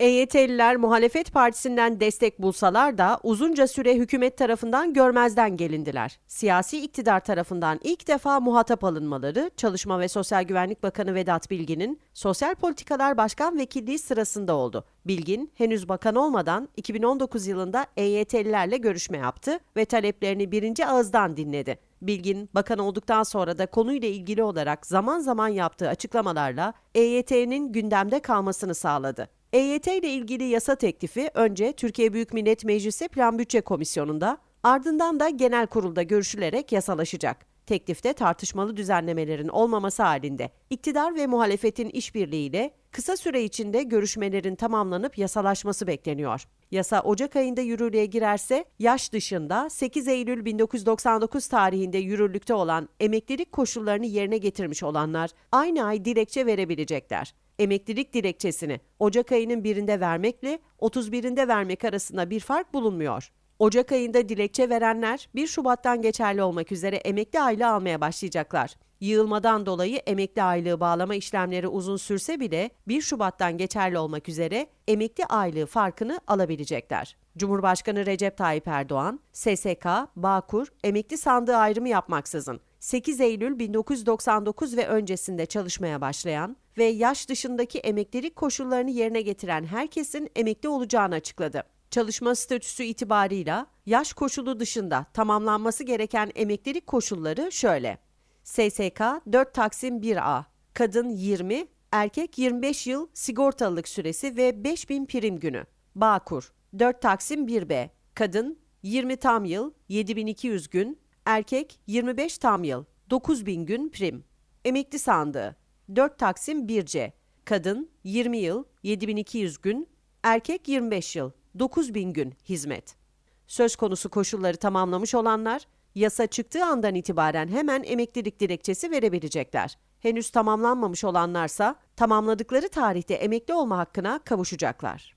EYT'liler muhalefet partisinden destek bulsalar da uzunca süre hükümet tarafından görmezden gelindiler. Siyasi iktidar tarafından ilk defa muhatap alınmaları Çalışma ve Sosyal Güvenlik Bakanı Vedat Bilgin'in Sosyal Politikalar Başkan Vekilliği sırasında oldu. Bilgin henüz bakan olmadan 2019 yılında EYT'lilerle görüşme yaptı ve taleplerini birinci ağızdan dinledi. Bilgin, bakan olduktan sonra da konuyla ilgili olarak zaman zaman yaptığı açıklamalarla EYT'nin gündemde kalmasını sağladı. EYT ile ilgili yasa teklifi önce Türkiye Büyük Millet Meclisi Plan Bütçe Komisyonu'nda, ardından da genel kurulda görüşülerek yasalaşacak. Teklifte tartışmalı düzenlemelerin olmaması halinde iktidar ve muhalefetin işbirliğiyle kısa süre içinde görüşmelerin tamamlanıp yasalaşması bekleniyor. Yasa Ocak ayında yürürlüğe girerse yaş dışında 8 Eylül 1999 tarihinde yürürlükte olan emeklilik koşullarını yerine getirmiş olanlar aynı ay dilekçe verebilecekler. Emeklilik dilekçesini Ocak ayının birinde vermekle 31'inde vermek arasında bir fark bulunmuyor. Ocak ayında dilekçe verenler 1 Şubat'tan geçerli olmak üzere emekli aylığı almaya başlayacaklar. Yığılmadan dolayı emekli aylığı bağlama işlemleri uzun sürse bile 1 Şubat'tan geçerli olmak üzere emekli aylığı farkını alabilecekler. Cumhurbaşkanı Recep Tayyip Erdoğan, SSK, Bağkur, emekli sandığı ayrımı yapmaksızın 8 Eylül 1999 ve öncesinde çalışmaya başlayan ve yaş dışındaki emeklilik koşullarını yerine getiren herkesin emekli olacağını açıkladı. Çalışma statüsü itibarıyla yaş koşulu dışında tamamlanması gereken emeklilik koşulları şöyle. SSK 4 Taksim 1A, kadın 20, erkek 25 yıl sigortalılık süresi ve 5000 prim günü. Bağkur 4 Taksim 1B, kadın 20 tam yıl 7200 gün, erkek 25 tam yıl 9000 gün prim. Emekli sandığı 4 Taksim 1C, kadın 20 yıl 7200 gün, erkek 25 yıl 9000 gün hizmet. Söz konusu koşulları tamamlamış olanlar yasa çıktığı andan itibaren hemen emeklilik dilekçesi verebilecekler. Henüz tamamlanmamış olanlarsa tamamladıkları tarihte emekli olma hakkına kavuşacaklar.